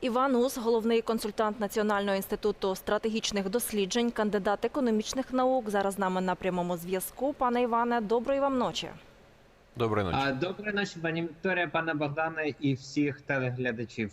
Іван Ус, головний консультант Національного інституту стратегічних досліджень, кандидат економічних наук. Зараз з нами на прямому зв'язку. Пане Іване, доброї вам ночі. Доброї ночі. Доброї ночі, пані Вікторія, пане Богдане і всіх телеглядачів.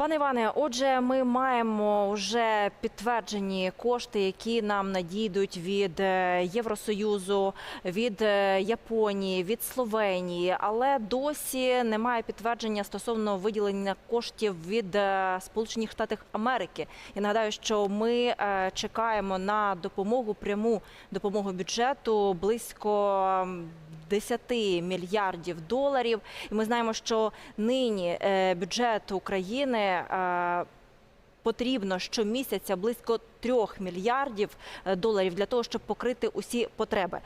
Пане Іване, отже, ми маємо вже підтверджені кошти, які нам надійдуть від е, Євросоюзу, від е, Японії, від Словенії, але досі немає підтвердження стосовно виділення коштів від е, Сполучених Штатів Америки. Я нагадаю, що ми чекаємо на допомогу, пряму допомогу бюджету близько. М, 10 мільярдів доларів, і ми знаємо, що нині е, бюджет України е, потрібно щомісяця близько 3 мільярдів е, доларів для того, щоб покрити усі потреби.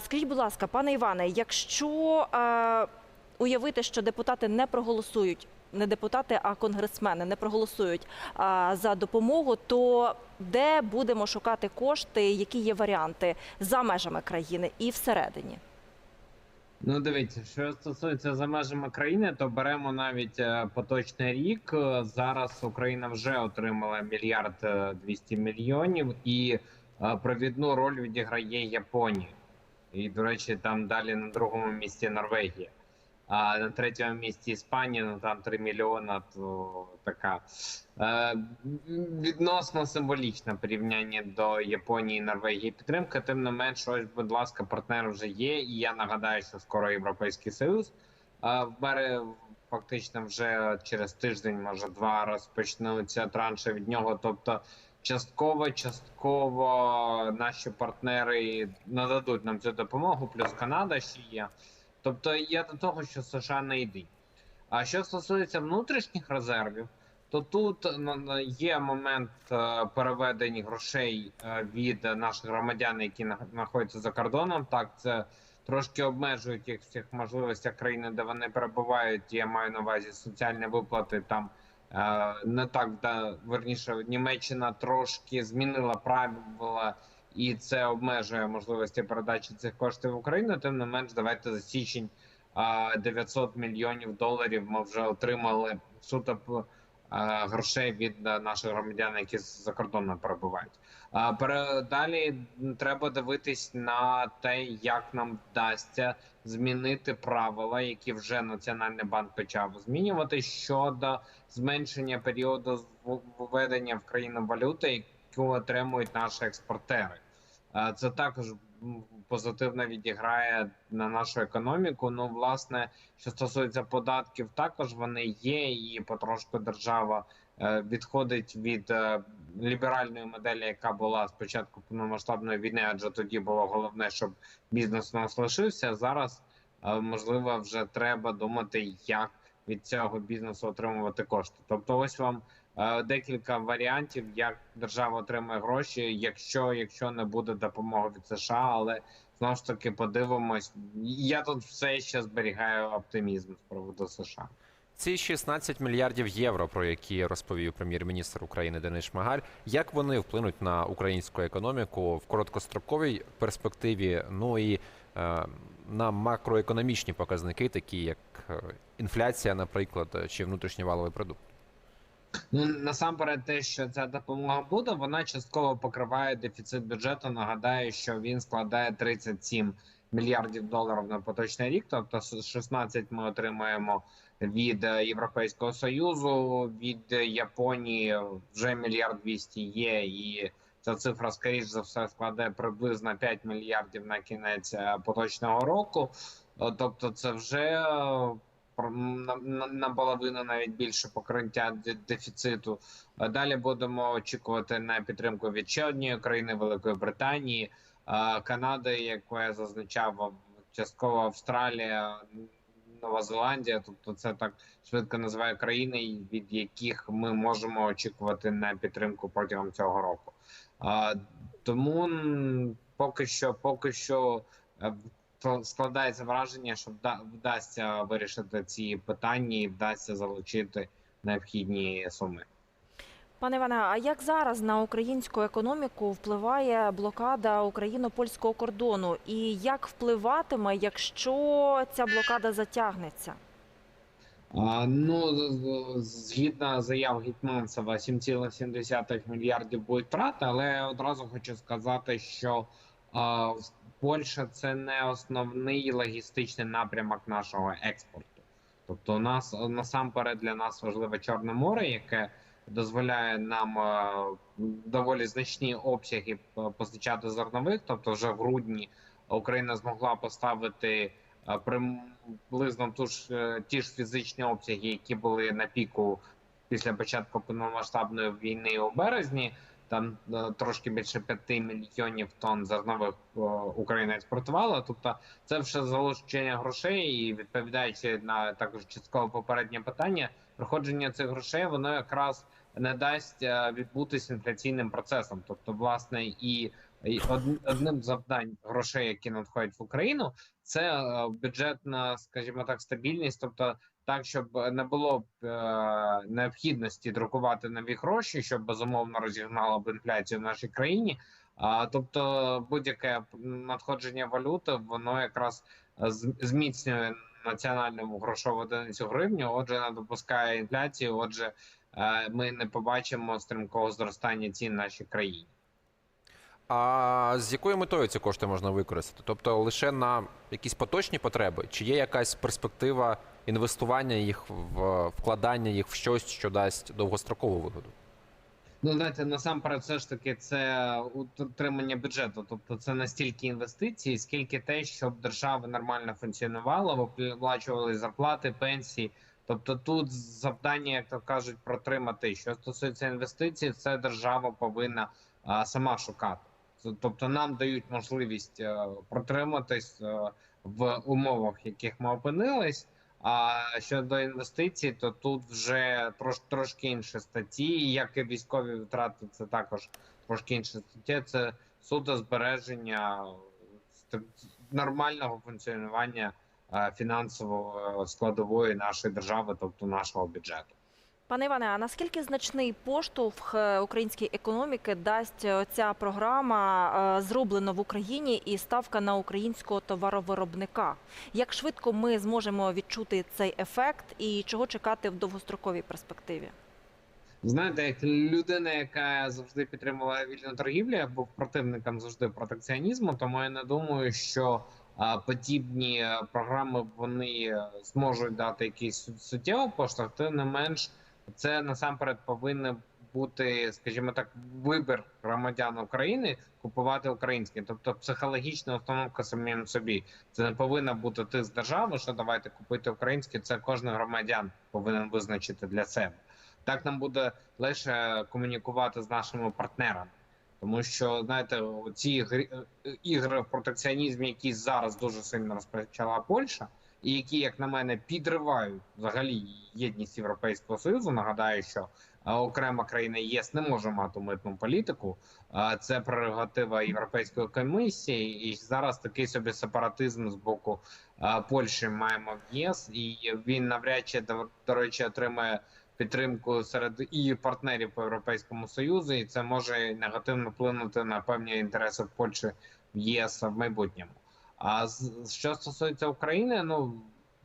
Скажіть, будь ласка, пане Іване, якщо уявити, що депутати не проголосують. Не депутати, а конгресмени не проголосують за допомогу. То де будемо шукати кошти? Які є варіанти за межами країни і всередині? Ну, дивіться, що стосується за межами країни, то беремо навіть е, поточний рік. Е, Зараз Україна вже отримала мільярд е, 200 мільйонів, і е, провідну роль відіграє Японія. І, до речі, там далі на другому місці Норвегія. А на третьому місці Іспанія, ну там 3 мільйона, то така е, відносно символічна порівняння до Японії Норвегії підтримка. Тим не менш, ось, будь ласка, партнер вже є. І я нагадаю, що скоро Європейський Союз е, в бере фактично вже через тиждень, може два розпочнуться транші від нього. Тобто, частково, частково наші партнери нададуть нам цю допомогу, плюс Канада ще є. Тобто я до того, що США не йдуть. А що стосується внутрішніх резервів, то тут ну, є момент е, переведення грошей е, від наших громадян, які на- знаходяться за кордоном. Так, це трошки обмежують їх в цих можливостях країни, де вони перебувають. Я маю на увазі соціальні виплати там. е, Не так да верніше, Німеччина трошки змінила правила, і це обмежує можливості передачі цих коштів в Україну. Тим не менш, давайте за січень а, 900 мільйонів доларів ми вже отримали суто грошей від наших громадян, які за кордоном перебувають. Далі треба дивитись на те, як нам вдасться змінити правила, які вже Національний банк почав змінювати щодо зменшення періоду введення в країну валюти, яку отримують наші експортери. Це також позитивно відіграє на нашу економіку. Ну, власне, що стосується податків, також вони є, і потрошку держава е, відходить від е, ліберальної моделі, яка була спочатку повномасштабної війни, адже тоді було головне, щоб бізнес у нас лишився. Зараз е, можливо вже треба думати, як від цього бізнесу отримувати кошти. Тобто, ось вам е, декілька варіантів, як держава отримує гроші, якщо, якщо не буде допомоги від США, але знову ж таки подивимось. Я тут все ще зберігаю оптимізм з приводу США. Ці 16 мільярдів євро, про які розповів прем'єр-міністр України Денис Шмигаль, як вони вплинуть на українську економіку в короткостроковій перспективі, ну і е, на макроекономічні показники, такі як е, інфляція, наприклад, чи внутрішній валовий продукт. Ну насамперед, те, що ця допомога буде, вона частково покриває дефіцит бюджету. Нагадаю, що він складає 37 мільярдів доларів на поточний рік. Тобто 16 ми отримаємо від е, Європейського союзу, від е, Японії вже мільярд 200 є, і ця цифра, скоріш за все, складе приблизно 5 мільярдів на кінець е, поточного року. Е, Тобто, це вже е, наполовину навіть більше покриття дефіциту. Далі будемо очікувати на підтримку від ще однієї країни Великої Британії, Канади, яку я зазначав, частково Австралія, Нова Зеландія. Тобто, це так швидко називаю країни, від яких ми можемо очікувати на підтримку протягом цього року. Е, Тому поки що, поки що. е, складається враження, що вда- вдасться вирішити ці питання і вдасться залучити необхідні суми. Пане Іване, а як зараз на українську економіку впливає блокада україно-польського кордону? І як впливатиме, якщо ця блокада затягнеться? Ну, згідно заяв Гетманцева, 7,7 мільярдів будуть втрати, але одразу хочу сказати, що Польща це не основний логістичний напрямок нашого експорту. Тобто, у нас насамперед для нас важливе Чорне море, яке дозволяє нам доволі значні обсяги постачати зернових. Тобто, вже в грудні Україна змогла поставити е, приблизно ту ж е, ті ж фізичні обсяги, які були на піку після початку повномасштабної війни у березні. Там е, трошки більше 5 мільйонів тонн зернових е, Україна експортувала. Тобто, це все залучення грошей, і відповідаючи на також частково попереднє питання, проходження цих грошей воно якраз не дасть відбутись інфляційним процесом. Тобто, власне, і, одним з завдань грошей, які надходять в Україну, це е, бюджетна, скажімо так, стабільність, тобто так, щоб не було б е, необхідності друкувати нові гроші, щоб безумовно розігнало б інфляцію в нашій країні. А тобто, будь-яке надходження валюти, воно якраз е, зміцнює національну грошову одиницю гривню. Отже, не допускає інфляцію. Отже, е, ми не побачимо стрімкого зростання цін в нашій країні. А з якою метою ці кошти можна використати? Тобто лише на якісь поточні потреби, чи є якась перспектива інвестування їх в вкладання їх в щось, що дасть довгострокову вигоду? Ну, знаєте, насамперед, все ж таки, це утримання бюджету. Тобто, це настільки інвестиції, скільки те, щоб держава нормально функціонувала, виплачували зарплати, пенсії. Тобто, тут завдання, як то кажуть, протримати. Що стосується інвестицій, це держава повинна а, сама шукати. Тобто, нам дають можливість е, протриматись е, в умовах, в яких ми опинились. А щодо інвестицій, то тут вже трош, трошки інші статті, як і військові втрати, це також трошки інша стаття. Це суто збереження нормального функціонування е, фінансової складової нашої держави, тобто нашого бюджету. Пане Іване, а наскільки значний поштовх е, українській економіки дасть е, ця програма е, зроблено в Україні і ставка на українського товаровиробника? Як швидко ми зможемо відчути цей ефект і чого чекати в довгостроковій перспективі? Знаєте, як людина, яка завжди підтримувала вільну торгівлю, я був противником завжди протекціонізму, тому я не думаю, що подібні програми вони зможуть дати якийсь су- суттєвий поштовх. Тим не менш, це насамперед повинен бути, скажімо так, вибір громадян України купувати українське, тобто психологічна установка самим собі. Це не повинна бути тиск держави, що давайте купити українське. Це кожен громадян повинен визначити для себе. Так нам буде легше комунікувати з нашими партнерами, тому що знаєте, ці е, ігри в протекціонізмі, які зараз дуже сильно розпочала Польща, і які, як на мене, підривають взагалі єдність Європейського союзу. Нагадаю, що е, окрема країна ЄС не може мати митну політику. Це прерогатива Європейської комісії, і зараз такий собі сепаратизм з боку е, Польщі маємо в ЄС, і він навряд чи до, речі отримає підтримку серед і партнерів по європейському союзу, і це може негативно вплинути на певні інтереси Польщі в ЄС в майбутньому. А що стосується України, ну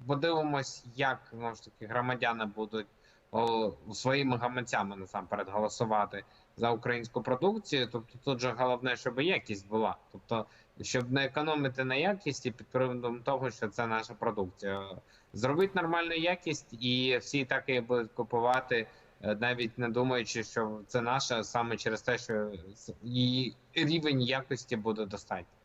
подивимось, як знову ж таки громадяни будуть о, своїми гаманцями насамперед голосувати за українську продукцію. Тобто, тут же головне, щоб якість була, тобто щоб не економити на якісті під приводом того, що це наша продукція. Зробити нормальну якість, і всі так і будуть купувати, е, навіть не думаючи, що це наша саме через те, що її рівень якості буде достатньо.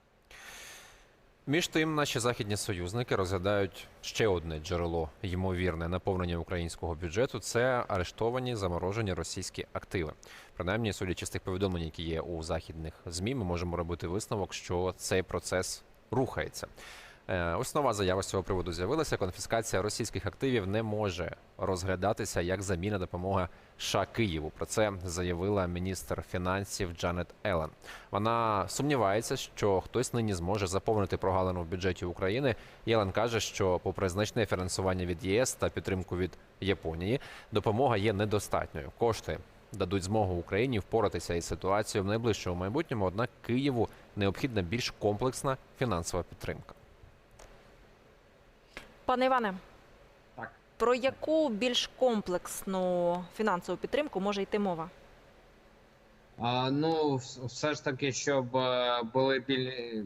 Між тим, наші західні союзники розглядають ще одне джерело ймовірне наповнення українського бюджету це арештовані заморожені російські активи. Принаймні, судячи з тих повідомлень, які є у західних змі, ми можемо робити висновок, що цей процес рухається. Е, Ось заява з цього приводу з'явилася. Конфіскація російських активів не може розглядатися як заміна допомоги США Києву. Про це заявила міністр фінансів Джанет Елен. Вона сумнівається, що хтось нині зможе заповнити прогалину в бюджеті України. Єлен каже, що, попри значне фінансування від ЄС та підтримку від Японії, допомога є недостатньою. Кошти дадуть змогу Україні впоратися із ситуацією в найближчому майбутньому. Однак Києву необхідна більш комплексна фінансова підтримка. Пане Іване. Про яку більш комплексну фінансову підтримку може йти мова? А, ну, все ж таки, щоб е, були біль...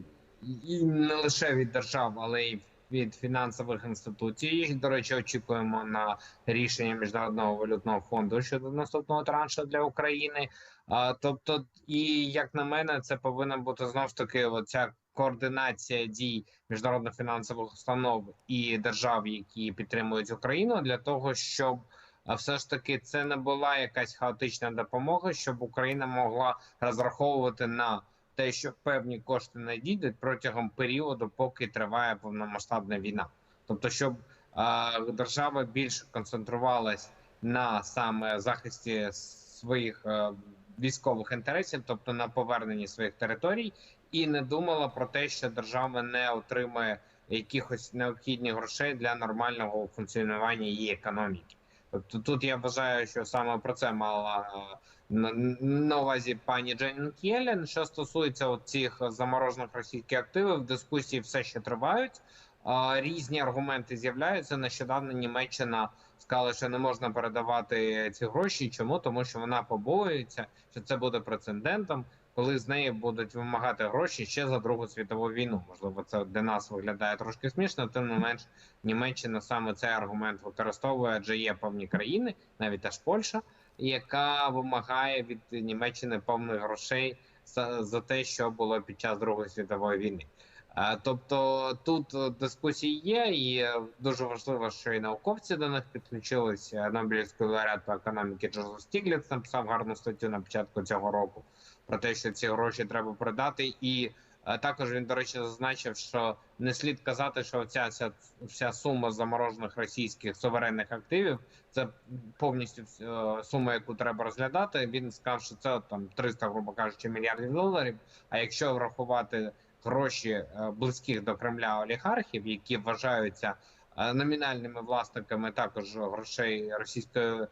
і не лише від держав, але й від фінансових інституцій. До речі, очікуємо на рішення міжнародного валютного фонду щодо наступного траншу для України. А, тобто, і як на мене, це повинна бути знов ж таки оця координація дій міжнародних фінансових установ і держав, які підтримують Україну, для того, щоб а все ж таки це не була якась хаотична допомога, щоб Україна могла розраховувати на те, що певні кошти надійдуть протягом періоду, поки триває повномасштабна війна. Тобто, щоб е, держава більше концентрувалась на саме захисті своїх е, військових інтересів, тобто на поверненні своїх територій, і не думала про те, що держава не отримає якихось необхідних грошей для нормального функціонування її економіки. Тобто тут я вважаю, що саме про це мала е, на, увазі пані Дженнін Єлен. Що стосується цих заморожених російських активів, дискусії все ще тривають. Різні аргументи з'являються. Нещодавно Німеччина сказала, що не можна передавати ці гроші. Чому? Тому що вона побоюється, що це буде прецедентом, коли з неї будуть вимагати гроші ще за Другу світову війну. Можливо, це для нас виглядає трошки смішно, тим не менш. Німеччина саме цей аргумент використовує, адже є певні країни, навіть аж Польща, яка вимагає від Німеччини повних грошей за, за те, що було під час Другої світової війни. Е, Тобто тут е, дискусії є, і е, дуже важливо, що і науковці до них підключилися. Нобелівський лауреат по економіки Джозеф Стігліц написав гарну статтю на початку цього року про те, що ці гроші треба продати, і е, також він, до речі, зазначив, що не слід казати, що ця вся, вся сума заморожених російських суверенних активів це повністю е, сума, яку треба розглядати. Він сказав, що це там 300, грубо кажучи, мільярдів доларів. А якщо врахувати гроші е, близьких до Кремля олігархів, які вважаються номінальними власниками також грошей російської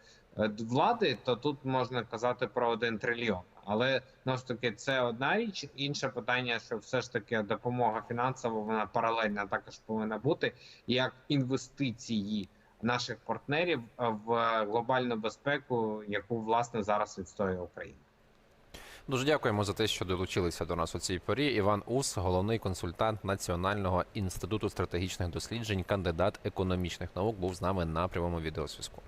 влади, то тут можна казати про один трильйон. Але знову ж таки це одна річ. Інше питання, що все ж таки допомога фінансова вона паралельна також повинна бути як інвестиції наших партнерів в глобальну безпеку, яку власне зараз відстоює Україна. Дуже дякуємо за те, що долучилися до нас у цій порі. Іван Ус, головний консультант Національного інституту стратегічних досліджень, кандидат економічних наук, був з нами на прямому відеозв'язку.